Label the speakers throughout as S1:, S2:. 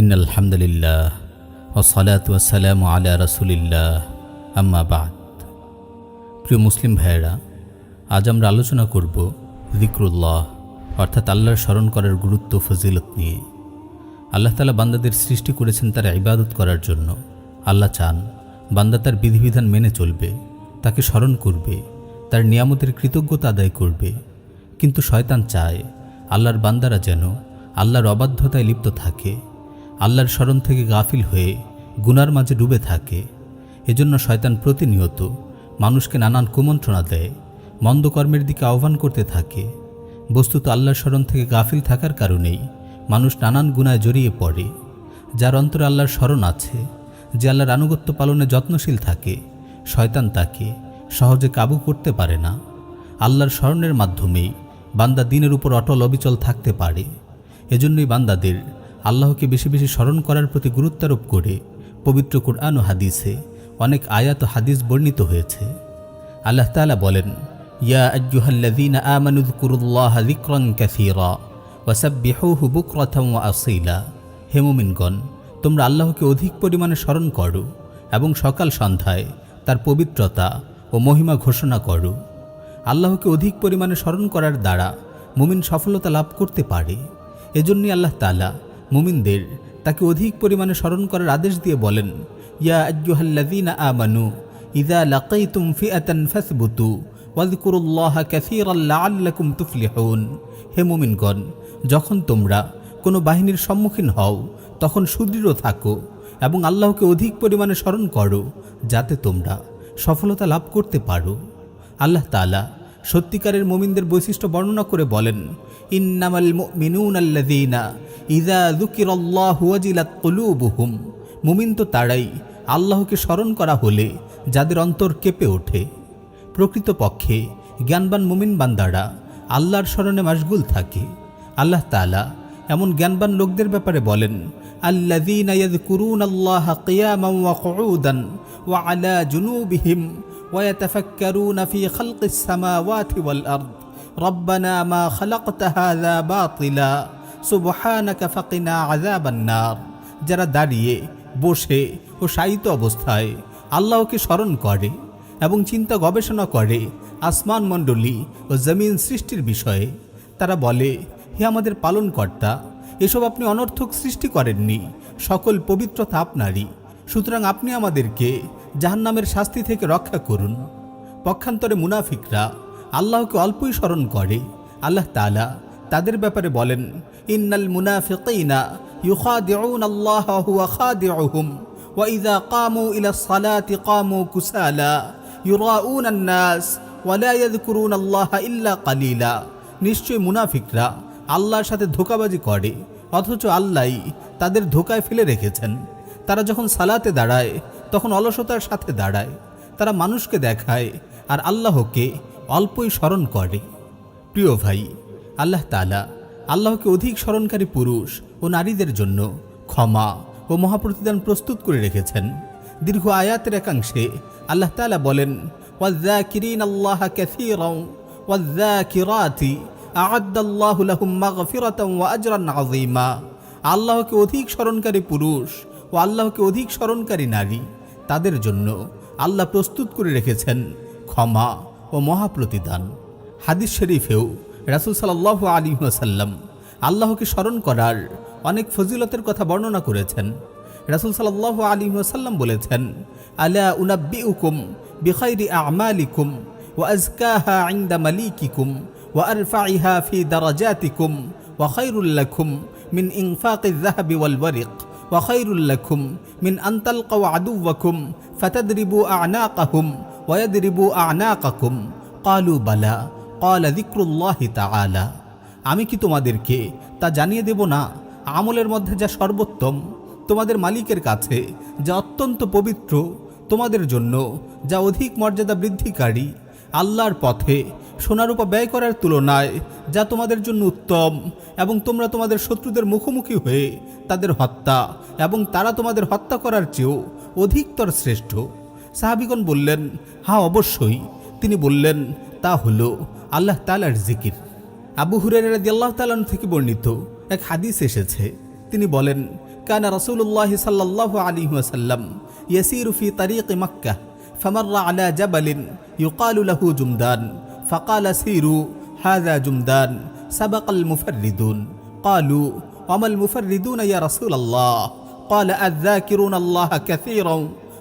S1: In আলহামদুলিল্লাহ ওসালাত ওয়াসালাম আলা রসুলিল্লাহ, আম্মা বাদ। প্রিয় মুসলিম ভাইয়েরা, আজ আমরা আলোচনা করব জিক্রুল্লাহ অর্থাৎ আল্লাহর স্মরণ করার গুরুত্ব ফজিলত নিয়ে। আল্লাহ তালা বান্দাদের সৃষ্টি করেছেন তার ইবাদত করার জন্য। আল্লাহ চান বান্দা তার বিধিবিধান মেনে চলবে, তাকে স্মরণ করবে, তার নিয়ামতের কৃতজ্ঞতা আদায় করবে। কিন্তু শয়তান চায় আল্লাহর বান্দারা যেন আল্লাহর অবাধ্যতায় লিপ্ত থাকে। আল্লাহর স্মরণ থেকে গাফিল হয়ে গুনার মাঝে ডুবে থাকে। এজন্য শয়তান প্রতিনিয়ত মানুষকে নানান কুমন্ত্রণা দেয়, মন্দ কর্মের দিকে আহ্বান করতে থাকে। বস্তুত আল্লাহর স্মরণ থেকে গাফিল থাকার কারণেই মানুষ নানান গুণায় জড়িয়ে পড়ে, যার অন্তরে আল্লাহর স্মরণ আছে, যে আল্লাহর আনুগত্য পালনে যত্নশীল থাকে। শয়তান তাকে সহজে কাবু করতে পারে না। আল্লাহর স্মরণের মাধ্যমেই বান্দা দিনের উপর অটল অবিচল থাকতে পারে। এজন্যই বান্দাদের আল্লাহকে বেশি বেশি স্মরণ করার প্রতি গুরুত্বারোপ করে পবিত্র কুরআন ও হাদিসে অনেক আয়াত হাদিস বর্ণিত হয়েছে। আল্লাহ তাআলা বলেন, ইয়া আজ্জুহাল্লাযীনা আমানু যকুরুল্লাহ যিকরান কাসীরা ওয়াসাব্বিহুহু বুকরাতাম ওয়া আসীলা। হে মুমিনগণ, তোমরা আল্লাহকে অধিক পরিমাণে স্মরণ করো এবং সকাল সন্ধ্যায় তার পবিত্রতা ও মহিমা ঘোষণা করো। আল্লাহকে অধিক পরিমাণে স্মরণ করার দ্বারা মুমিন সফলতা লাভ করতে পারে। এজন্যই আল্লাহ তালা মুমিনদের, তাকে অধিক পরিমাণে স্মরণ করার আদেশ দিয়ে বলেন, ইয়া আজ্জুহাল্লাযীনা আমানু, ইযা লাকাইতুম ফিআতান ফাসবুতু, ওয়াযকুরুল্লাহা কাসীরান লাআল্লাকুম তুফলিহুন। হে মুমিনগণ, যখন তোমরা কোনো বাহিনীর সম্মুখীন হও, তখন সুদৃঢ় থাকো এবং আল্লাহকে অধিক পরিমাণে স্মরণ করো, যাতে তোমরা সফলতা লাভ করতে পারো। আল্লাহ তালা সত্যিকারের মোমিনদের বৈশিষ্ট্য বর্ণনা করে বলেন ইন্নামাল মিনুনাল্লাদিনা ইদা জুকিরল্লাহ ওয়াজিলাত কলুবুহুম। মুমিন তো তারাই আল্লাহকে স্মরণ করা হলে যাদের অন্তর কেঁপে ওঠে। প্রকৃতপক্ষে জ্ঞানবান মুমিন বান্দারা আল্লাহর স্মরণে মাশগুল থাকে। আল্লাহ তালা এমন জ্ঞানবান লোকদের ব্যাপারে বলেন, আল্লাযীনা ইয়াযকুরুনাল্লাহা কিয়ামান ওয়া কুউদান ওয়া আলা জুনুবিহিম ওয়া ইয়াতাফাক্কারুনা ফি খালকিস সামাওয়াতি ওয়াল আরদ। যারা দাঁড়িয়ে, বসে ও সাইিত অবস্থায় আল্লাহকে স্মরণ করে এবং চিন্তা গবেষণা করে আসমানমণ্ডলী ও জমিন সৃষ্টির বিষয়ে, তারা বলে, হে আমাদের পালনকর্তা, এসব আপনি অনর্থক সৃষ্টি করেননি, সকল পবিত্রতা আপনারই। সুতরাং আপনি আমাদেরকে জাহান্নামের শাস্তি থেকে রক্ষা করুন। পক্ষান্তরে মুনাফিকরা আল্লাহকে অল্পই স্মরণ করে। আল্লাহ তাআলা তাদের ব্যাপারে বলেন, ইন্নাল মুনাফিকিনা ইউখাদিউন আল্লাহ হুয়া খাদিউহুম কামু ইলা সালাতি কামু কুসালা, ইউরাউন আন-নাস, ওয়া লা ইয়াযকুরুন আল্লাহ ইল্লা কালিলা। নিশ্চয় মুনাফিকরা আল্লাহর সাথে ধোকাবাজি করে, অথচ আল্লাহই তাদের ধোকায় ফেলে রেখেছেন। তারা যখন সালাতে দাঁড়ায়, তখন অলসতার সাথে দাঁড়ায়। তারা মানুষকে দেখায় আর আল্লাহকে অল্পই স্মরণ করে। প্রিয় ভাই, আল্লাহ তালা আল্লাহকে অধিক স্মরণকারী পুরুষ ও নারীদের জন্য ক্ষমা ও মহাপ্রতিদান প্রস্তুত করে রেখেছেন। দীর্ঘ আয়াতের একাংশে আল্লাহ তালা বলেন আল্লাহ আল্লাহকে অধিক স্মরণকারী পুরুষ ও আল্লাহকে অধিক স্মরণকারী নারী, তাদের জন্য আল্লাহ প্রস্তুত করে রেখেছেন ক্ষমা ও মহাপ্রতিদান হাদিস শরীফেও রাসুল সাল্লাহ আলী সাল্লাম আল্লাহকে স্মরণ করার অনেক ফজিলতের কথা বর্ণনা করেছেন রাসুল সাল্লাহ আলী সাল্লাম বলেছেন আলা উনাব্বি উকুম বিখাইরি আমালিকুম ও আজকাহা আইন্দা মালিকিকুম ও আরফাইহা ফি দারাজাতিকুম ওয়া খাইরুল্লাকুম মিন ইনফাকি الذهب والورق وخير لكم من أن تلقوا عدوكم فتضربوا أعناقهم ওয়াদিরিবু আনা কাকুম কালু বালা কাল দিক্রুল্লাহ তালা আমি কি তোমাদেরকে তা জানিয়ে দেব না? আমলের মধ্যে যা সর্বোত্তম, তোমাদের মালিকের কাছে যা অত্যন্ত পবিত্র, তোমাদের জন্য যা অধিক মর্যাদা বৃদ্ধিকারী, আল্লাহর পথে সোনারূপা ব্যয় করার তুলনায় যা তোমাদের জন্য উত্তম এবং তোমরা তোমাদের শত্রুদের মুখোমুখি হয়ে তাদের হত্যা এবং তারা তোমাদের হত্যা করার চেয়েও অধিকতর শ্রেষ্ঠ। সাহাবিগণ বললেন হ্যাঁ অবশ্যই তিনি বললেন তা হলো আল্লাহ তালার জিকির আবু হুরের রাজি আল্লাহ তালান থেকে বর্ণিত এক হাদিস এসেছে তিনি বলেন كان رسول الله صلى الله عليه وسلم يسير في طريق مكة فمر على جبل يقال له جمدان فقال سيروا هذا جمدان سبق المفردون قالوا وما المفردون يا رسول الله قال الذاكرون الله كثيرا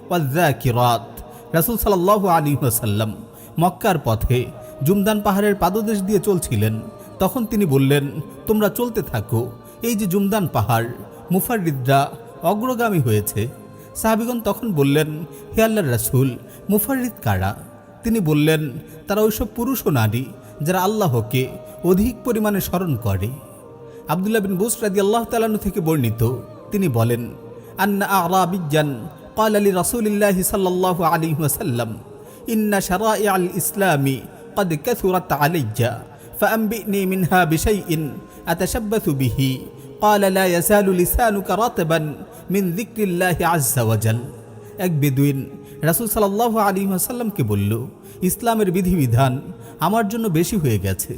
S1: ওয়াজ্জাকিরাত আলী ওয়াসাল্লাম মক্কার পথে জুমদান পাহাড়ের পাদদেশ দিয়ে চলছিলেন। তখন তিনি বললেন, তোমরা চলতে থাকো। এই যে জুমদান পাহাড় মুফারিদরা অগ্রগামী হয়েছে। সাহাবিগণ তখন বললেন, হে আল্লাহ রাসুল মুফারিদ কারা? তিনি বললেন, তারা ওইসব পুরুষ ও নারী যারা আল্লাহকে অধিক পরিমাণে স্মরণ করে। আবদুল্লাহ বিন বুসরাদি আল্লাহ তালানু থেকে বর্ণিত, তিনি বলেন, আন্না আরাবিজ্জান قال لرسول الله صلى الله عليه وسلم إن شرائع الإسلام قد كثرت علي فأنبئني منها بشيء أتشبث به قال لا يزال لسانك رطبا من ذكر الله عز وجل এক বেদুইন রাসুল সাল্লাহ আলী আসাল্লামকে বলল ইসলামের বিধিবিধান আমার জন্য বেশি হয়ে গেছে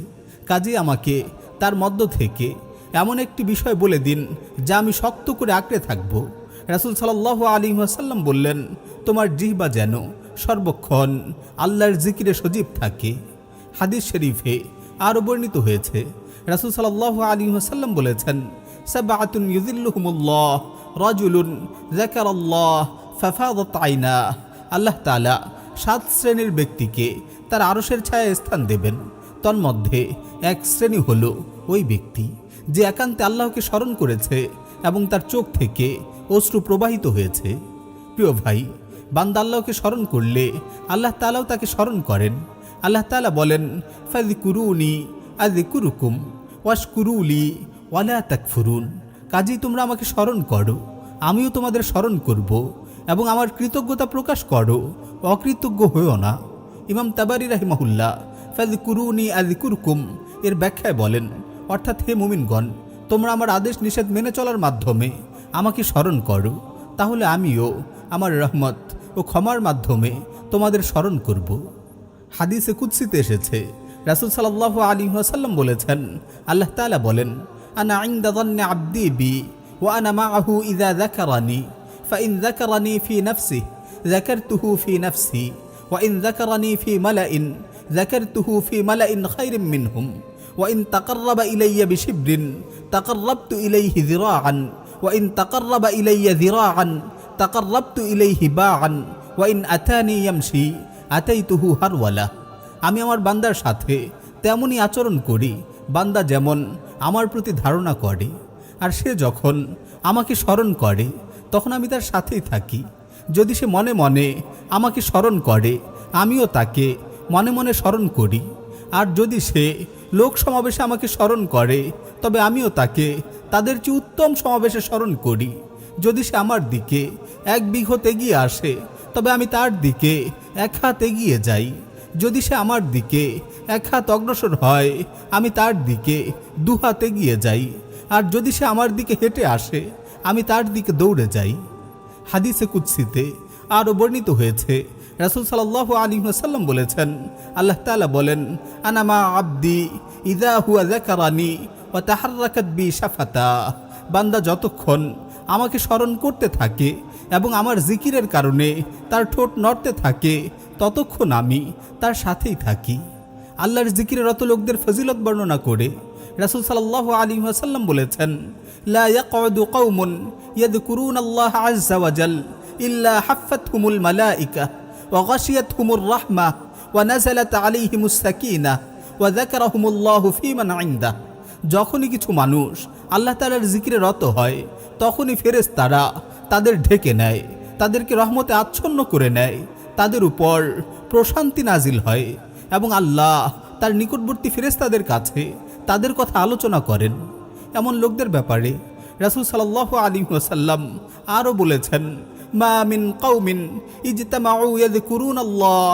S1: কাজে আমাকে তার মধ্য থেকে এমন একটি বিষয় বলে দিন যা আমি শক্ত করে আঁকড়ে থাকব রাসুল সাল্লাহ আলী আসাল্লাম বললেন, তোমার জিহবা যেন সর্বক্ষণ আল্লাহর জিকিরে সজীব থাকে। হাদিস শরীফে আরও বর্ণিত হয়েছে, রাসুল সাল্লাহ আলী আসাল্লাম বলেছেন সাবাতুন ইউজিল্লুহুমুল্লাহ রাজুলুন জাকারাল্লাহ ফাফাদত আইনা। আল্লাহ তালা সাত শ্রেণির ব্যক্তিকে তার আরসের ছায়ায় স্থান দেবেন। তন্মধ্যে এক শ্রেণি হল ওই ব্যক্তি যে একান্তে আল্লাহকে স্মরণ করেছে এবং তার চোখ থেকে অশ্রু প্রবাহিত হয়েছে। প্রিয় ভাই, বান্দা আল্লাহকে স্মরণ করলে আল্লাহ তালাও তাকে স্মরণ করেন। আল্লাহ তালা বলেন ফাজি কুরুনি আজি কুরুকুম ওয়াশ কুরুলি ওয়ালা তাকফুরুন। কাজেই তোমরা আমাকে স্মরণ করো, আমিও তোমাদের স্মরণ করব এবং আমার কৃতজ্ঞতা প্রকাশ করো, অকৃতজ্ঞ হয়েও না। ইমাম তাবারি রাহিমাহুল্লাহ ফাজি কুরুনি আজি কুরকুম এর ব্যাখ্যায় বলেন, অর্থাৎ হে মুমিনগণ তোমরা আমার আদেশ নিষেধ মেনে চলার মাধ্যমে আমাকে স্মরণ করো, তাহলে আমিও আমার রহমত ও ক্ষমার মাধ্যমে তোমাদের স্মরণ করব। হাদিসে কুৎসিতে এসেছে, রাসুল সাল্লাহ আলী ওয়াসাল্লাম বলেছেন, আল্লাহ তালা বলেন, আনা আইন দাদান্নে আব্দি বি ও আনা মা আহু ইদা জাকারানি ফাইন জাকারানি ফি নাফসি জাকার তুহু ফি নাফসি ওয়াইন জাকারানি ফি মালা ইন জাকার তুহু ফি মালা ইন খাইরিম মিনহুম। ওয়াইন তাকার্রাবা ইলাইয়া বিশিব্রিন তাকার্রাবতু ইলাইহি জিরাআন ওয়াইন তাকার্রাবা ইলাইয়া জিরাআন তাকার্রাবতু ইলাইহি বাআন ওয়াইন আতানি ইয়ামশি আতাইতুহু হারওয়ালা আমি আমার বান্দার সাথে তেমনই আচরণ করি, বান্দা যেমন আমার প্রতি ধারণা করে, আর সে যখন আমাকে স্মরণ করে, তখন আমি তার সাথেই থাকি। যদি সে মনে মনে আমাকে স্মরণ করে, আমিও তাকে মনে মনে স্মরণ করি। আর যদি সে লোক সমাবেশে আমাকে স্মরণ করে, তবে আমিও তাকে, তাদের চেয়ে উত্তম সমাবেশে স্মরণ করি। যদি সে আমার দিকে এক বিঘত এগিয়ে আসে, তবে আমি তার দিকে এক হাত এগিয়ে যাই। যদি সে আমার দিকে এক হাত অগ্রসর হয়, আমি তার দিকে দু হাত এগিয়ে যাই। আর যদি সে আমার দিকে হেঁটে আসে, আমি তার দিকে দৌড়ে যাই। হাদিসে কুৎসিতে আরও বর্ণিত হয়েছে রাসুল সাল্লাহ আলী সাল্লাম বলেছেন, আল্লাহ তালা বলেন আনামা আব্দি ইদা হুয়া জাকারানি ও তাহার্রাকাত বি সাফাতা বান্দা যতক্ষণ আমাকে স্মরণ করতে থাকে এবং আমার জিকিরের কারণে তার ঠোঁট নড়তে থাকে, ততক্ষণ আমি তার সাথেই থাকি। আল্লাহর জিকিরের অত লোকদের ফজিলত বর্ণনা করে রাসুল সাল্লাহ আলী ওয়াসাল্লাম বলেছেন, লা ইয়াকউদু কওমুন ইয়াযকুরুনা আল্লাহ ইল্লা হাফাতহুমুল মালাইকা। গাশিয়াতহুমুর রাহমা ওয়া নাযালাত আলাইহিমুস সাকিনাহ ওয়া যাকারাহুমুল্লাহু ফীমান ইনদাহ যখনই কিছু মানুষ আল্লাহ তাআলার জিকিরে রত হয়, তখনই ফেরেশতারা তাদের ঢেকে নেয়, তাদেরকে রহমতে আচ্ছন্ন করে নেয়, তাদের উপর প্রশান্তি নাজিল হয় এবং আল্লাহ তার নিকটবর্তী ফেরেশতাদের কাছে তাদের কথা আলোচনা করেন। এমন লোকদের ব্যাপারে রাসুল সাল্লাহ আলী ওসাল্লাম আরও বলেছেন মা মিন কৌমিন ইজতামাউ ইয়াযকুরুন আল্লাহ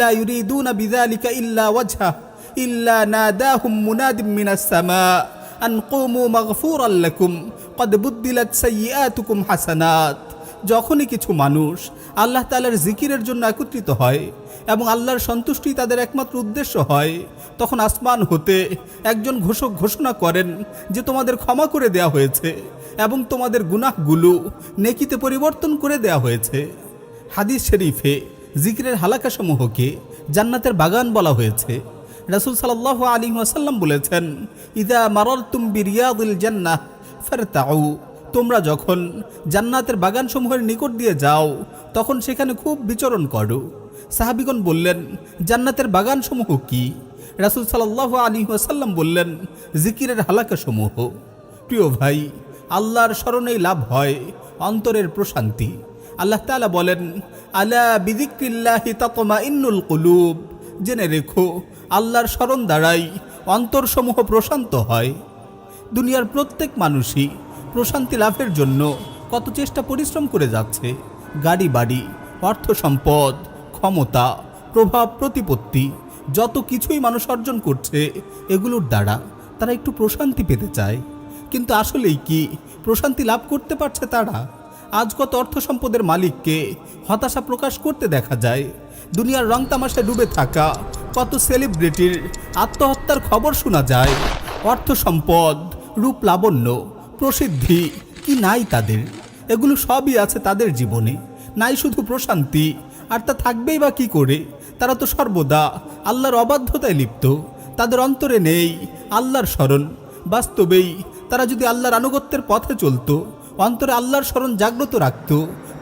S1: লা ইউরিদুনা বিযালিকা ইল্লা ওয়াজহা, ইল্লা নাদাহুম মুনাদিম মিনাস সামা, আন কুমু মাগফুরাল লাকুম, কদ বুদ্দিলাত সাইয়্যাতুকুম হাসানাত।
S2: যখনই কিছু মানুষ আল্লাহ তালার জিকিরের জন্য একত্রিত হয় এবং আল্লাহর সন্তুষ্টি তাদের একমাত্র উদ্দেশ্য হয়। তখন আসমান হতে একজন ঘোষক ঘোষণা করেন যে তোমাদের ক্ষমা করে দেয়া হয়েছে এবং তোমাদের গুনাহগুলো নেকিতে পরিবর্তন করে দেয়া হয়েছে। হাদিস শরীফে জিকিরের হালাকাসমূহকে জান্নাতের বাগান বলা হয়েছে। রাসুল সাল্লাহ আলী ওয়াসাল্লাম বলেছেন, ইদা মারল তুম বিরিয়াদুল জান্নাহ ফারতাউ। তোমরা যখন জান্নাতের বাগানসমূহের নিকট দিয়ে যাও, তখন সেখানে খুব বিচরণ করো। সাহাবিগণ বললেন, জান্নাতের বাগানসমূহ কি? রাসুল সাল্লাহ আলী ওয়াসাল্লাম বললেন, জিকিরের হালাকাসমূহ। প্রিয় ভাই, আল্লাহর স্মরণেই লাভ হয় অন্তরের প্রশান্তি। আল্লাহ তালা বলেন, আলা বিদিক্রিল্লাহি তাতমা ইন্নুল কুলুব। জেনে রেখো, আল্লাহর স্মরণ দ্বারাই অন্তরসমূহ প্রশান্ত হয়। দুনিয়ার প্রত্যেক মানুষই প্রশান্তি লাভের জন্য কত চেষ্টা পরিশ্রম করে যাচ্ছে। গাড়ি, বাড়ি, অর্থ সম্পদ, ক্ষমতা, প্রভাব, প্রতিপত্তি, যত কিছুই মানুষ অর্জন করছে, এগুলোর দ্বারা তারা একটু প্রশান্তি পেতে চায়। কিন্তু আসলেই কি প্রশান্তি লাভ করতে পারছে তারা? আজ কত অর্থ সম্পদের মালিককে হতাশা প্রকাশ করতে দেখা যায়। দুনিয়ার রং তামাশায় ডুবে থাকা কত সেলিব্রিটির আত্মহত্যার খবর শোনা যায়। অর্থ সম্পদ, রূপ লাবণ্য প্রসিদ্ধি কি নাই তাদের? এগুলো সবই আছে তাদের জীবনে। নাই শুধু প্রশান্তি, আর তা থাকবেই বা কি করে? তারা তো সর্বদা আল্লাহর অবাধ্যতায় লিপ্ত। তাদের অন্তরে নেই আল্লাহর স্মরণ। বাস্তবেই তারা যদি আল্লাহর আনুগত্যের পথে চলতো, অন্তরে আল্লাহর স্মরণ জাগ্রত রাখত,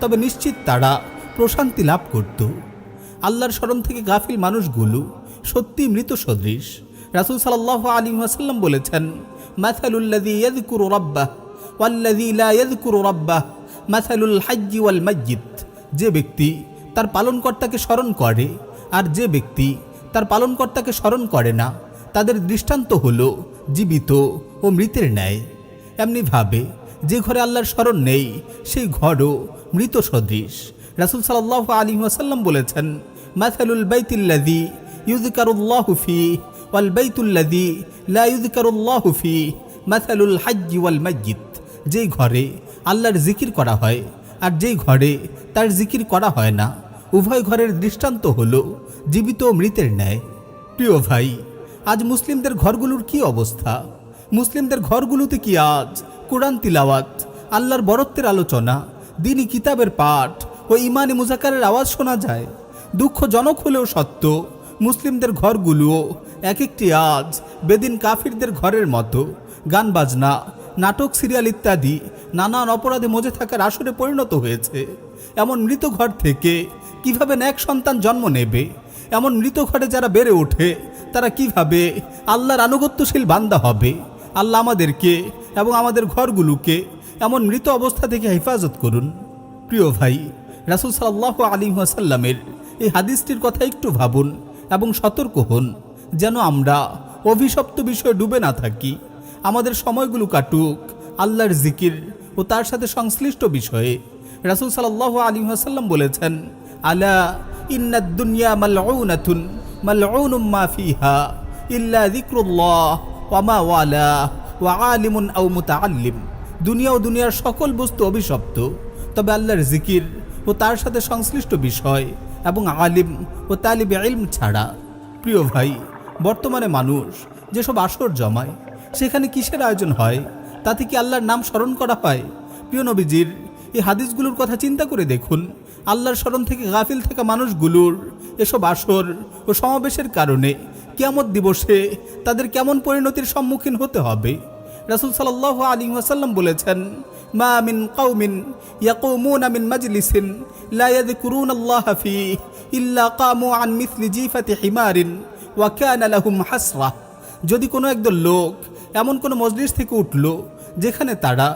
S2: তবে নিশ্চিত তারা প্রশান্তি লাভ করত। আল্লাহর স্মরণ থেকে গাফিল মানুষগুলো সত্যি মৃত সদৃশ। রাসুল সাল্লাহ আলী ওয়াসাল্লাম বলেছেন মাথালুল্লাদি ইয়াদকুরু রাব্বাহ ওয়াল্লাদি লা ইয়াদকুরু রাব্বাহ মাথালুল হাজ্জি ওয়াল মসজিদ যে ব্যক্তি তার পালনকর্তাকে স্মরণ করে, আর যে ব্যক্তি তার পালনকর্তাকে স্মরণ করে না, তাদের দৃষ্টান্ত হল জীবিত ও মৃতের ন্যায়। এমনিভাবে যে ঘরে আল্লাহর স্মরণ নেই, সেই ঘরও মৃত সদৃশ। রাসুল সাল্লাহ আলী ওয়াসাল্লাম বলেছেন মাথালুল বাইতিল্লাদি ইউজকারুল্লাহু ফি ওয়াল বাইতুল্লাদি লা ইউজকারুল্লাহু ফি মাথালুল হাজ্জি ওয়াল মসজিদ যেই ঘরে আল্লাহর জিকির করা হয় আর যেই ঘরে তার জিকির করা হয় না, উভয় ঘরের দৃষ্টান্ত হল জীবিত মৃতের ন্যায়। প্রিয় ভাই, আজ মুসলিমদের ঘরগুলোর কি অবস্থা? মুসলিমদের ঘরগুলোতে কি আজ কোরআন তিলাওয়াত, আল্লাহর বরত্বের আলোচনা দিনই কিতাবের পাঠ ও ইমানি মুজাকারের আওয়াজ শোনা যায়? দুঃখজনক হলেও সত্য, মুসলিমদের ঘরগুলোও এক একটি আজ বেদিন কাফিরদের ঘরের মতো গান বাজনা, নাটক, সিরিয়াল ইত্যাদি নানান অপরাধে মজে থাকার আসরে পরিণত হয়েছে। এমন মৃত ঘর থেকে কীভাবে ন্যাক সন্তান জন্ম নেবে? এমন মৃত ঘরে যারা বেড়ে ওঠে, তারা কীভাবে আল্লাহর আনুগত্যশীল বান্দা হবে? আল্লাহ আমাদেরকে এবং আমাদের ঘরগুলোকে এমন মৃত অবস্থা থেকে হেফাজত করুন। প্রিয় ভাই, রাসুল সাল্লাহ আলী ওয়াসাল্লামের এই হাদিসটির কথা একটু ভাবুন এবং সতর্ক হন। যেন আমরা অভিশপ্ত বিষয়ে ডুবে না থাকি। আমাদের সময়গুলো কাটুক, আল্লাহর জিকির ও তার সাথে সংশ্লিষ্ট বিষয়ে। রাসুল সাল্লাহ আলী ওয়াসাল্লাম বলেছেন, আলা ইন্নাদ দুনিয়া মালউনাতুন মালউনুম মা ফিহা ইল্লা যিকরুল্লাহ ওয়া মা ওয়ালা ওয়া আলিমুন আও মুতাআল্লিম। দুনিয়া ও দুনিয়ার সকল বস্তু অভিশপ্ত, তবে আল্লাহর জিকির ও তার সাথে সংশ্লিষ্ট বিষয় এবং আলিম ও তালিবে ইলম ছাড়া। প্রিয় ভাই বর্তমানে মানুষ যেসব আসর জমায়, সেখানে কিসের আয়োজন হয়, তাতে কি আল্লাহর নাম স্মরণ করা হয়? প্রিয় নবীজির এই হাদিসগুলোর কথা চিন্তা করে দেখুন, আল্লাহর স্মরণ থেকে গাফিল থাকা মানুষগুলোর এসব আসর ও সমাবেশের কারণে কেমন দিবসে তাদের কেমন পরিণতির সম্মুখীন হতে হবে? রাসুল সাল্লাহ আলী ওয়াসাল্লাম বলেছেন, মা মিন কাউমিন ইয়াকুমুনা মিন মাজলিসিন লা ইয়াযকুরুনা আল্লাহ ফি ইল্লা কামু আন মিথলি জিফাতি হিমারিন। ওয়া কানা লাহুম হাসরা। যদি কোনো একদল লোক এমন কোনো মজলিস থেকে উঠল যেখানে তারা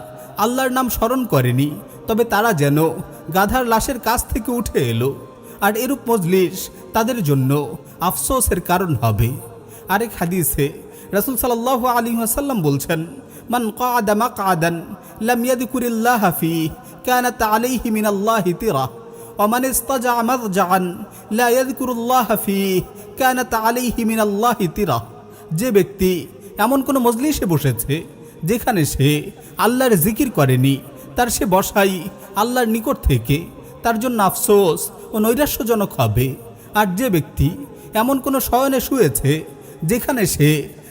S2: আল্লাহর নাম স্মরণ করেনি, তবে তারা যেন গাধার লাশের কাছ থেকে উঠে এলো, আর এরূপ মজলিস তাদের জন্য আফসোসের কারণ হবে। আরেক হাদিসে রাসুল সাল্লাহ আলী আসাল্লাম বলছেন, মান কাদা মাকাদান লাম ইয়াদকুরিল্লাহ ফি কানাত আলাইহি মিনাল্লাহি তিরা। ومن استجع مضجعا لا يذكر الله فيه كانت عليه من الله ترى যে ব্যক্তি এমন কোনো মজলিসে বসেছে যেখানে সে আল্লাহর জিকির করেনি তার সে বসাই আল্লাহর নিকট থেকে তার জন্য আফসোস ও নৈরাশ্যজনক হবে আর যে ব্যক্তি এমন কোনো শয়নে শুয়েছে যেখানে সে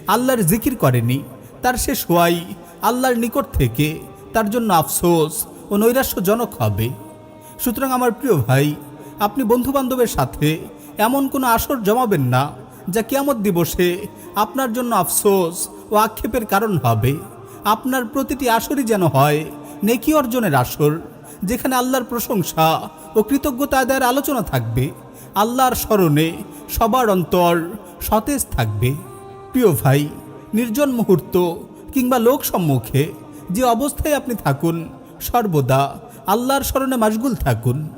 S2: আল্লাহর জিকির করেনি তার সে শোয়াই আল্লাহর নিকট থেকে তার জন্য আফসোস ও নৈরাশ্যজনক হবে সুতরাং আমার প্রিয় ভাই, আপনি বন্ধুবান্ধবের সাথে এমন কোনো আসর জমাবেন না যা কিয়ামত দিবসে আপনার জন্য আফসোস ও আক্ষেপের কারণ হবে। আপনার প্রতিটি আসরই যেন হয় নেকি অর্জনের আসর, যেখানে আল্লাহর প্রশংসা ও কৃতজ্ঞতা আদায়ের আলোচনা থাকবে। আল্লাহর স্মরণে সবার অন্তর সতেজ থাকবে। প্রিয় ভাই, নির্জন মুহূর্ত কিংবা লোক সম্মুখে যে অবস্থায় আপনি থাকুন, সর্বদা আল্লাহর স্মরণে মাশগুল থাকুন।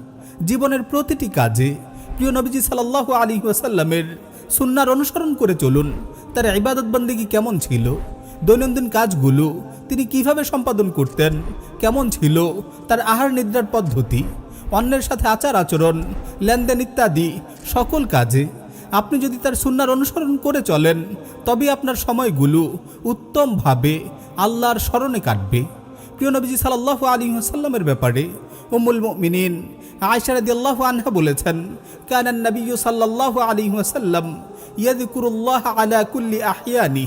S2: জীবনের প্রতিটি কাজে প্রিয় নবীজি সাল্লাহ আলী ওয়াসাল্লামের সুন্নার অনুসরণ করে চলুন। তার ইবাদত বন্দিগি কেমন ছিল? দৈনন্দিন কাজগুলো তিনি কীভাবে সম্পাদন করতেন? কেমন ছিল? তার আহার নিদ্রার পদ্ধতি, অন্যের সাথে আচার আচরণ, লেনদেন ইত্যাদি সকল কাজে আপনি যদি তার সুন্নার অনুসরণ করে চলেন তবে আপনার সময়গুলো উত্তমভাবে আল্লাহর স্মরণে কাটবে। প্রিয় নবীজি সাল্লাহ আলী সাল্লামের ব্যাপারে উমুল মিনিন আয়সারদি আল্লাহ আনহা বলেছেন কানান নবী সাল্লাহ আলী সাল্লাম ইয়াদিকুরুল্লাহ আলা কুল্লি আহিয়ানি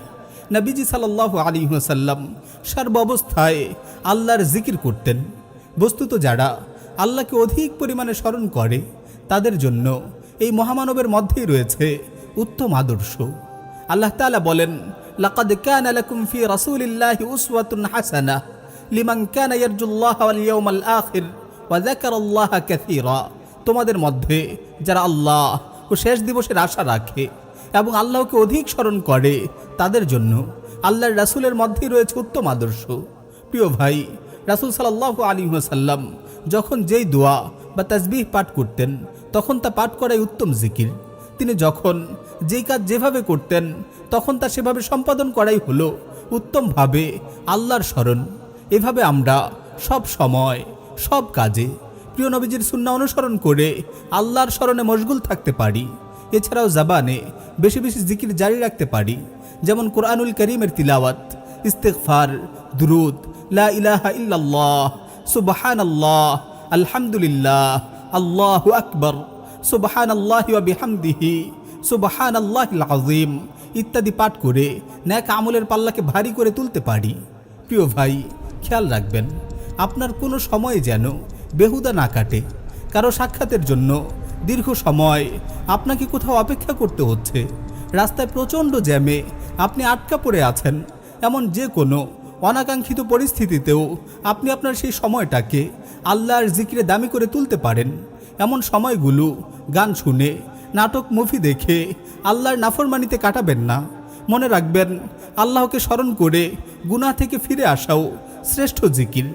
S2: নবীজি সাল্লাহ আলী সাল্লাম সর্ব অবস্থায় আল্লাহর জিকির করতেন। বস্তুত যারা আল্লাহকে অধিক পরিমাণে স্মরণ করে, তাদের জন্য এই মহামানবের মধ্যেই রয়েছে উত্তম আদর্শ। আল্লাহ তাআলা বলেন, লাকাদ কানা লাকুম ফি রাসূলিল্লাহি উসওয়াতুন হাসানাহ। লিমান কানা ইয়ারজুল্লাহ ওয়াল ইয়াউমাল আখির ওয়া যাকারাল্লাহা কাসীরা। তোমাদের মধ্যে যারা আল্লাহ ও শেষ দিবসের আশা রাখে এবং আল্লাহকে অধিক স্মরণ করে, তাদের জন্য আল্লাহর রাসূলের মধ্যেই রয়েছে উত্তম আদর্শ। প্রিয় ভাই, রাসূল সাল্লাল্লাহু আলী ওয়াসাল্লাম যখন যেই দোয়া বা তাজবিহ পাঠ করতেন, তখন তা পাঠ করাই উত্তম জিকির। তিনি যখন যেই কাজ যেভাবে করতেন, তখন তা সেভাবে সম্পাদন করাই হলো উত্তমভাবে আল্লাহর স্মরণ। এভাবে আমরা সব সময়, সব কাজে প্রিয় নবীজির সুন্না অনুসরণ করে আল্লাহর স্মরণে মশগুল থাকতে পারি। এছাড়াও জাবানে বেশি বেশি জিকির জারি রাখতে পারি। যেমন কোরআনুল করিমের তিলাওয়াত ইস্তেকফার দুরুদ, লা ইলাহা ইল্লাল্লাহ, সুবহানাল্লাহ, আলহামদুলিল্লাহ, আল্লাহ আকবর সুবহান আল্লাহ বিহামদিহি সুবহান আল্লাহ আজিম ইত্যাদি পাঠ করে ন্যাক আমলের পাল্লাকে ভারী করে তুলতে পারি। প্রিয় ভাই খেয়াল রাখবেন, আপনার কোনো সময় যেন বেহুদা না কাটে। কারও সাক্ষাতের জন্য দীর্ঘ সময় আপনাকে কোথাও অপেক্ষা করতে হচ্ছে। রাস্তায় প্রচণ্ড জ্যামে আপনি আটকা পড়ে আছেন। এমন যে কোনো অনাকাঙ্ক্ষিত পরিস্থিতিতেও আপনি আপনার সেই সময়টাকে আল্লাহর জিকিরে দামি করে তুলতে পারেন। এমন সময়গুলো গান শুনে, নাটক, মুভি দেখে আল্লাহর নাফরমানিতে কাটাবেন না। মনে রাখবেন, আল্লাহকে স্মরণ করে গুনাহ থেকে ফিরে আসাও শ্রেষ্ঠ জিকির।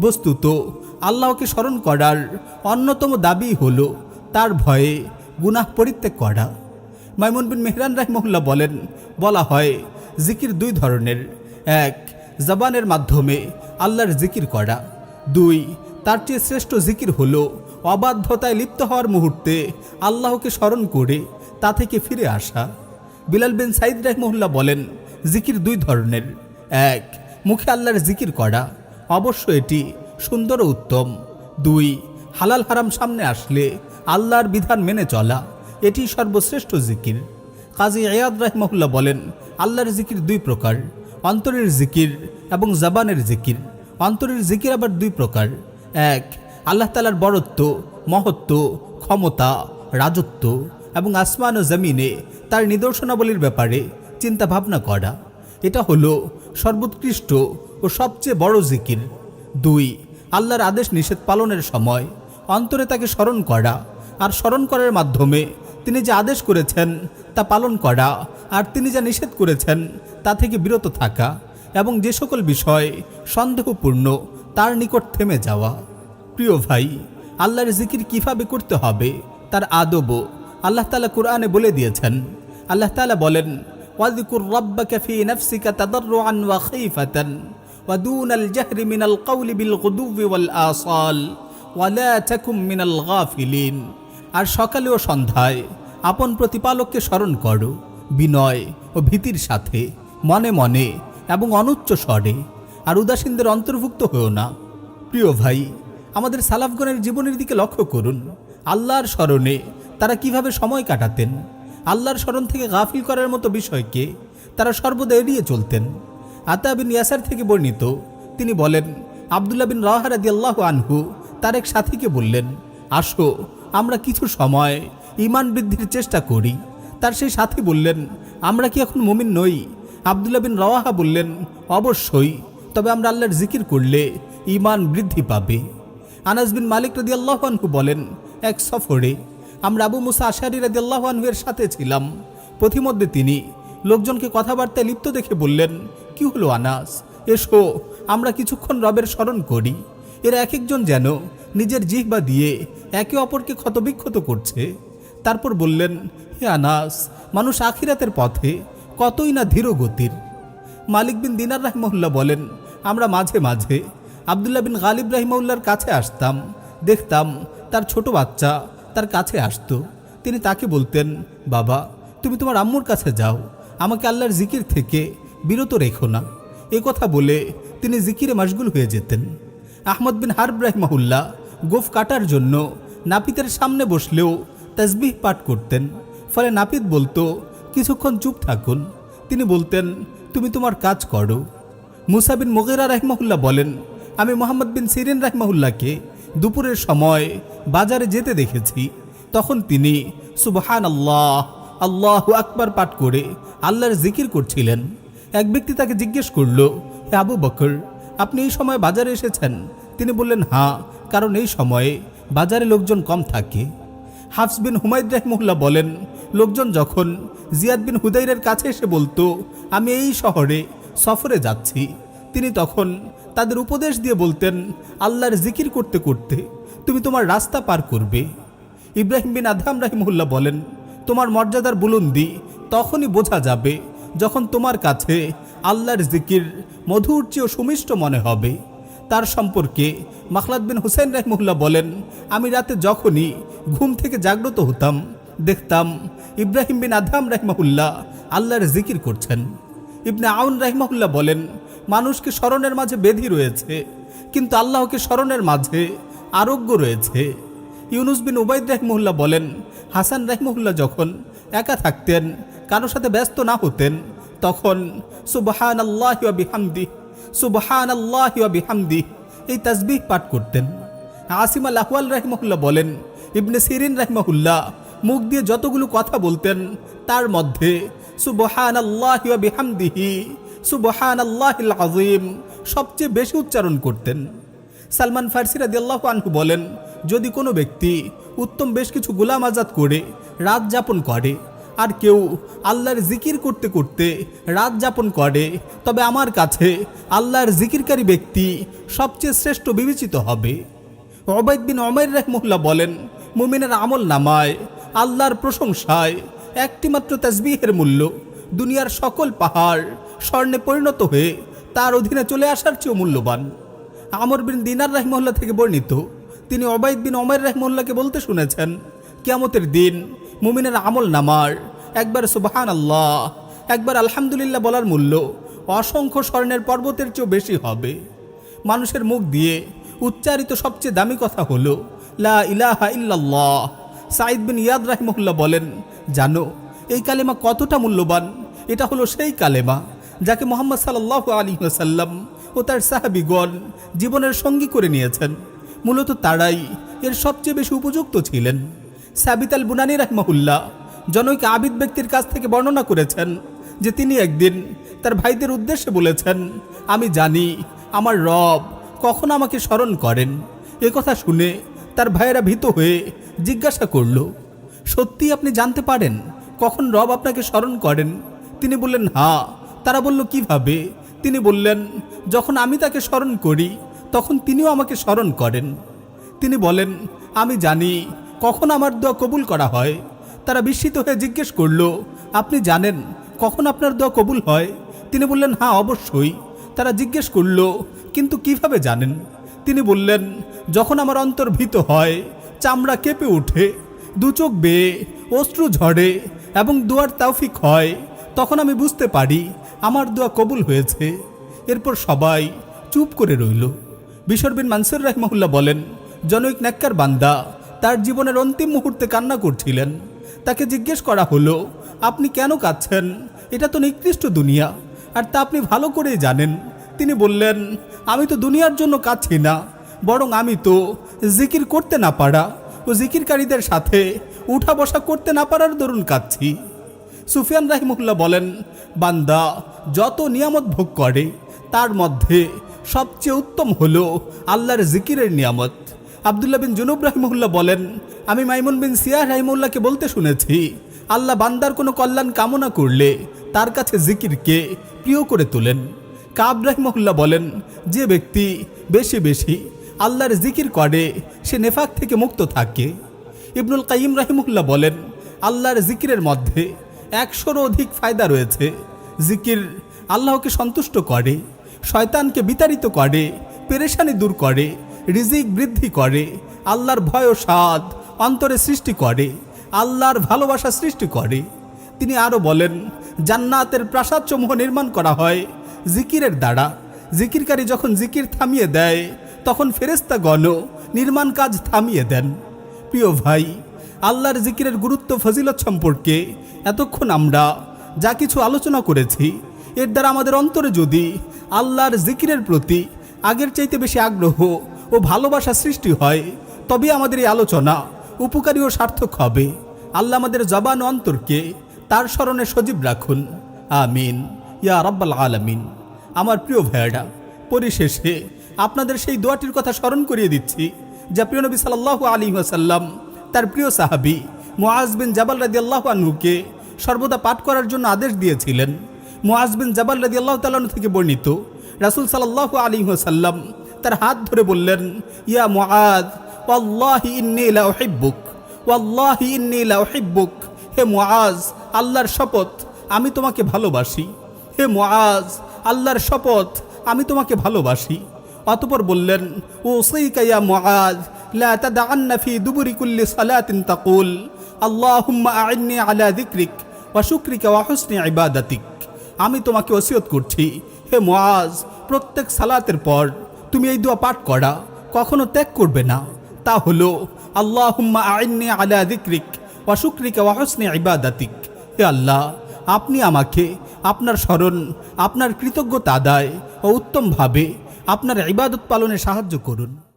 S2: বস্তুত আল্লাহকে স্মরণ করার অন্যতম দাবি হল তার ভয়ে গুনাহ পরিত্যাগ করা। মাইমুন বিন মেহরান রাহিমহুল্লাহ বলেন, বলা হয়, জিকির দুই ধরনের। এক, জবানের মাধ্যমে আল্লাহর জিকির করা। দুই, তার চেয়ে শ্রেষ্ঠ জিকির হল অবাধ্যতায় লিপ্ত হওয়ার মুহূর্তে আল্লাহকে স্মরণ করে তা থেকে ফিরে আসা। বিলাল বিন সাইদ রাহমুল্লাহ বলেন, জিকির দুই ধরনের। এক মুখে আল্লাহর জিকির করা। অবশ্য এটি সুন্দর ও উত্তম। দুই, হালাল হারাম সামনে আসলে আল্লাহর বিধান মেনে চলা, এটি সর্বশ্রেষ্ঠ জিকির। কাজী এয়াদ রাহমহুল্লাহ বলেন, আল্লাহর জিকির দুই প্রকার, অন্তরের জিকির এবং জবানের জিকির। অন্তরের জিকির আবার দুই প্রকার। এক, আল্লাহ তালার বরত্ব, মহত্ব, ক্ষমতা, রাজত্ব এবং আসমান ও জমিনে তার নিদর্শনাবলীর ব্যাপারে চিন্তা ভাবনা করা। এটা হলো সর্বোৎকৃষ্ট ও সবচেয়ে বড় জিকির। দুই, আল্লাহর আদেশ নিষেধ পালনের সময় অন্তরে তাকে স্মরণ করা আর স্মরণ করার মাধ্যমে তিনি যে আদেশ করেছেন তা পালন করা আর তিনি যা নিষেধ করেছেন তা থেকে বিরত থাকা এবং যে সকল বিষয় সন্দেহপূর্ণ তার নিকট থেমে যাওয়া। প্রিয় ভাই, আল্লাহর জিকির কীভাবে করতে হবে তার আদবও আল্লাহ তালা কোরআনে বলে দিয়েছেন। আল্লাহ তালা বলেন ওয়া খাইফাতান ওয়া দুনাল জাহরি মিনাল কওলি বিল গুদুবি ওয়াল আসাল ওয়া লা তাকুম মিনাল গাফিলিন আর সকালে ও সন্ধ্যায় আপন প্রতিপালককে স্মরণ করো, বিনয় ও ভীতির সাথে, মনে মনে এবং অনুচ্চ স্বরে। আর উদাসীনদের অন্তর্ভুক্ত হও না। প্রিয় ভাই, আমাদের সালাফগণের জীবনের দিকে লক্ষ্য করুন। আল্লাহর স্মরণে তারা কীভাবে সময় কাটাতেন আল্লাহর স্মরণ থেকে গাফিল করার মতো বিষয়কে তারা সর্বদা এড়িয়ে চলতেন। আতা বিন ইয়াসার থেকে বর্ণিত, তিনি বলেন, আবদুল্লাহ বিন রাহারাদি আল্লাহ আনহু তার এক সাথীকে বললেন, আসো, আমরা কিছু সময় ইমান বৃদ্ধির চেষ্টা করি। তার সেই সাথী বললেন, আমরা কি এখন মুমিন নই? আবদুল্লাহ বিন রওয়াহা বললেন, অবশ্যই, তবে আমরা আল্লাহর জিকির করলে ইমান বৃদ্ধি পাবে। আনাস বিন মালিক রদি আল্লাহানহু বলেন, এক সফরে আমরা আবু মুসা আশারি রাদি আল্লাহানহুয়ের সাথে ছিলাম। পথিমধ্যে তিনি লোকজনকে কথাবার্তায় লিপ্ত দেখে বললেন, কি হলো আনাস? এসো, আমরা কিছুক্ষণ রবের স্মরণ করি। এরা এক একজন যেন নিজের জিহ্বা দিয়ে একে অপরকে ক্ষতবিক্ষত করছে। তারপর বললেন, হে আনাস, মানুষ আখিরাতের পথে কতই না ধীর গতির। মালিক বিন দিনার রাহমউল্লাহ বলেন, আমরা মাঝে মাঝে আবদুল্লাহ বিন গালিব রাহিমউল্লার কাছে আসতাম, দেখতাম তার ছোট বাচ্চা তার কাছে আসতো। তিনি তাকে বলতেন, বাবা, তুমি তোমার আম্মুর কাছে যাও। আমাকে আল্লাহর জিকির থেকে বিরত রেখো না। এ কথা বলে তিনি জিকিরে মশগুল হয়ে যেতেন। আহমদ বিন হারব রাহিমাহুল্লাহ গোফ কাটার জন্য নাপিতের সামনে বসলেও তাজবিহ পাঠ করতেন। ফলে নাপিত বলতো, কিছুক্ষণ চুপ থাকুন। তিনি বলতেন, তুমি তোমার কাজ করো। মুসা বিন মুগেরা রাহমাহুল্লাহ বলেন, আমি মোহাম্মদ বিন সিরিন রাহমাহুল্লাহকে দুপুরের সময় বাজারে যেতে দেখেছি। তখন তিনি সুবহান আল্লাহ আল্লাহ আকবার পাঠ করে আল্লাহর জিকির করছিলেন। এক ব্যক্তি তাকে জিজ্ঞেস করল হে আবু বকর, আপনি এই সময় বাজারে এসেছেন? তিনি বললেন হ্যাঁ কারণ এই সময়ে বাজারে লোকজন কম থাকে। হাফস বিন হুমায়দ রহমুল্লাহ বলেন, লোকজন যখন জিয়াদ বিন হুদাইরের কাছে এসে বলতো, আমি এই শহরে সফরে যাচ্ছি, তিনি তখন তাদের উপদেশ দিয়ে বলতেন, আল্লাহর জিকির করতে করতে তুমি তোমার রাস্তা পার করবে। ইব্রাহিম বিন আদহাম রাহিমুল্লাহ বলেন, তোমার মর্যাদার বুলন্দি তখনই বোঝা যাবে যখন তোমার কাছে আল্লাহর জিকির মধুর চেয়েও সুমিষ্ট মনে হবে। তার সম্পর্কে মাখলাদ বিন হুসেন রহমুল্লাহ বলেন, আমি রাতে যখনই ঘুম থেকে জাগ্রত হতাম, দেখতাম ইব্রাহিম বিন আদহাম রহমাহুল্লাহ আল্লাহর জিকির করছেন। ইবনে আউন রহমাহুল্লাহ বলেন মানুষকে স্মরণের মাঝে বেধি রয়েছে, কিন্তু আল্লাহকে স্মরণের মাঝে আরোগ্য রয়েছে। ইউনুস বিন উবাইদ রহমুল্লাহ বলেন, হাসান রহমুল্লাহ যখন একা থাকতেন কারোর সাথে ব্যস্ত না হতেন, তখন সুবহান আল্লাহ বিহামদি সুবহান আল্লাহ বিহামদি এই তাসবিহ পাঠ করতেন। আসিম আল আহওয়াল রহমহুল্লাহ বলেন, ইবনে সিরিন রহমহুল্লাহ মুখ দিয়ে যতগুলো কথা বলতেন, তার মধ্যে সুবহান আল্লাহ বিহামদিহি সুবহান আল্লাহ আজিম সবচেয়ে বেশি উচ্চারণ করতেন। সালমান ফার্সি রাদিয়াল্লাহু আনহু বলেন, যদি কোনো ব্যক্তি উত্তম বেশ কিছু গোলাম আজাদ করে, রাত যাপন করে, আর কেউ আল্লাহর জিকির করতে করতে রাত যাপন করে, তবে আমার কাছে আল্লাহর জিকিরকারী ব্যক্তি সবচেয়ে শ্রেষ্ঠ বিবেচিত হবে। ওবায়দ বিন অমের রহমুল্লাহ বলেন, মুমিনের আমল নামায়, আল্লাহর প্রশংসায় একটিমাত্র তাজবিহের মূল্য দুনিয়ার সকল পাহাড় স্বর্ণে পরিণত হয়ে তার অধীনে চলে আসার চেয়েও মূল্যবান। আমর বিন দিনার রহমুল্লাহ থেকে বর্ণিত, তিনি অবায়দ বিন অমের রহমুল্লাহকে বলতে শুনেছেন, কিয়ামতের দিন মুমিনের আমল নামার একবার সুবাহান আল্লাহ একবার আলহামদুলিল্লাহ বলার মূল্য অসংখ্য স্বর্ণের পর্বতের চেয়েও বেশি হবে। মানুষের মুখ দিয়ে উচ্চারিত সবচেয়ে দামি কথা হলো, লা ইলাহা ইল্লাল্লাহ। সাইদ বিন ইয়াদ রাহিমহুল্লাহ বলেন, জানো, এই কালেমা কতটা মূল্যবান? এটা হলো সেই কালেমা। যাকে মোহাম্মদ সাল্লাহ আলী সাল্লাম ও তার সাহাবিগণ জীবনের সঙ্গী করে নিয়েছেন, মূলত তারাই এর সবচেয়ে বেশি উপযুক্ত ছিলেন। সাবিত আল বুনানি রাহমাহুল্লাহ জনৈক আবিদ ব্যক্তির কাছ থেকে বর্ণনা করেছেন যে তিনি একদিন তার ভাইদের উদ্দেশ্যে বলেছেন, আমি জানি আমার রব কখন আমাকে স্মরণ করেন। এ কথা শুনে তার ভাইয়েরা ভীত হয়ে জিজ্ঞাসা করল সত্যি আপনি জানতে পারেন কখন রব আপনাকে স্মরণ করেন? তিনি বললেন হ্যাঁ তারা বলল, কীভাবে? তিনি বললেন, যখন আমি তাকে স্মরণ করি, তখন তিনিও আমাকে স্মরণ করেন। তিনি বলেন, আমি জানি, কখন আমার দোয়া কবুল করা হয়? তারা বিস্মিত হয়ে জিজ্ঞেস করল, আপনি জানেন কখন আপনার দোয়া কবুল হয়? তিনি বললেন হ্যাঁ অবশ্যই। তারা জিজ্ঞেস করল, কিন্তু কীভাবে জানেন? তিনি বললেন, যখন আমার অন্তর ভীত হয়, চামড়া কেঁপে ওঠে, দু চোখ বেয়ে অশ্রু ঝরে এবং দোয়ার তাওফিক হয়, তখন আমি বুঝতে পারি আমার দোয়া কবুল হয়েছে। এরপর সবাই চুপ করে রইল। বিশর বিন মানসুর রহমহুল্লাহ বলেন, জনৈক নেককার বান্দা, তার জীবনের অন্তিম মুহূর্তে কান্না করছিলেন। তাকে জিজ্ঞেস করা হলো, আপনি কেন কাঁদছেন? এটা তো নিকৃষ্ট দুনিয়া, আর তা আপনি ভালো করেই জানেন। তিনি বললেন, আমি তো দুনিয়ার জন্য কাঁদছি না, বরং আমি তো জিকির করতে না পারা ও জিকিরকারীদের সাথে উঠা বসা করতে না পারার দরুন কাঁদছি। সুফিয়ান রাহিমুল্লাহ বলেন, বান্দা, যত নিয়ামত ভোগ করে, তার মধ্যে সবচেয়ে উত্তম হল আল্লাহর জিকিরের নিয়ামত। আবদুল্লাহ বিন জুনুব রাহিমুল্লাহ বলেন, আমি মাইমুন বিন সিয়াহ রাহিমুল্লাহকে বলতে শুনেছি, আল্লাহ বান্দার কোনো কল্যাণ কামনা করলে তার কাছে জিকিরকে প্রিয় করে তোলেন। কাব রাহিমুল্লাহ বলেন, যে ব্যক্তি বেশি বেশি আল্লাহর জিকির করে, সে নেফাক থেকে মুক্ত থাকে। ইবনুল কাইম রাহিমুল্লাহ বলেন, আল্লাহর জিকিরের মধ্যে একশোরও অধিক ফায়দা রয়েছে। জিকির আল্লাহকে সন্তুষ্ট করে, শয়তানকে বিতাড়িত করে, পেরেশানি দূর করে, রিজিক বৃদ্ধি করে, আল্লাহর ভয় ও স্বাদ অন্তরে সৃষ্টি করে, আল্লাহর ভালোবাসা সৃষ্টি করে। তিনি আরও বলেন, জান্নাতের প্রাসাদসমূহ নির্মাণ করা হয় জিকিরের দ্বারা। জিকিরকারী যখন জিকির থামিয়ে দেয়, তখন ফেরেস্তা গণ নির্মাণ কাজ থামিয়ে দেন। প্রিয় ভাই আল্লাহর জিকিরের গুরুত্ব, ফজিলত সম্পর্কে এতক্ষণ আমরা যা কিছু আলোচনা করেছি, এর দ্বারা আমাদের অন্তরে যদি আল্লাহর জিকিরের প্রতি আগের চাইতে বেশি আগ্রহ ও ভালোবাসা সৃষ্টি হয় তবে আমাদের এই আলোচনা উপকারী ও সার্থক হবে। আল্লাহ আমাদের জবান অন্তরকে তার স্মরণে সজীব রাখুন। আমিন। ইয়া রাব্বাল আলামিন। আমার প্রিয় ভাইয়ারা, পরিশেষে আপনাদের সেই দোয়াটির কথা স্মরণ করিয়ে দিচ্ছি, যা প্রিয় নবী সাল্লাহ আলী ওয়াসাল্লাম তার প্রিয় সাহাবি মুআজ বিন জাবাল রাদি আল্লাহ আনহুকে সর্বদা পাঠ করার জন্য আদেশ দিয়েছিলেন। মুআজ বিন জাবাল রাদি আল্লাহ তালন থেকে বর্ণিত রাসুল সাল্লাহ আলী সাল্লাম তার হাত ধরে বললেন, ইয়া মুআদ ওয়াল্লাহি ইন্নী লা উহিব্বুক, ওয়াল্লাহি ইন্নী লা উহিব্বুক। হে মুআজ, আল্লাহর শপথ আমি তোমাকে ভালোবাসি। হে মুআজ, আল্লাহর শপথ আমি তোমাকে ভালোবাসি। অতপর বললেন ও সৈকাইয়া মুআজ আমি তোমাকে ওসিয়ত করছি, হে মুআজ, প্রত্যেক সালাতের পর তুমি এই দোয়া পাঠ করা, কখনো ত্যাগ করবে না। তা হলো, আল্লাহুম্মা আইন্নি আলা যিকরিক ওয়া শুকরিকা ওয়া হুসনি ইবাদাতিক। হে আল্লাহ, আপনি আমাকে আপনার স্মরণ, আপনার কৃতজ্ঞতা আদায় ও উত্তমভাবে আপনার ইবাদত পালনে সাহায্য করুন।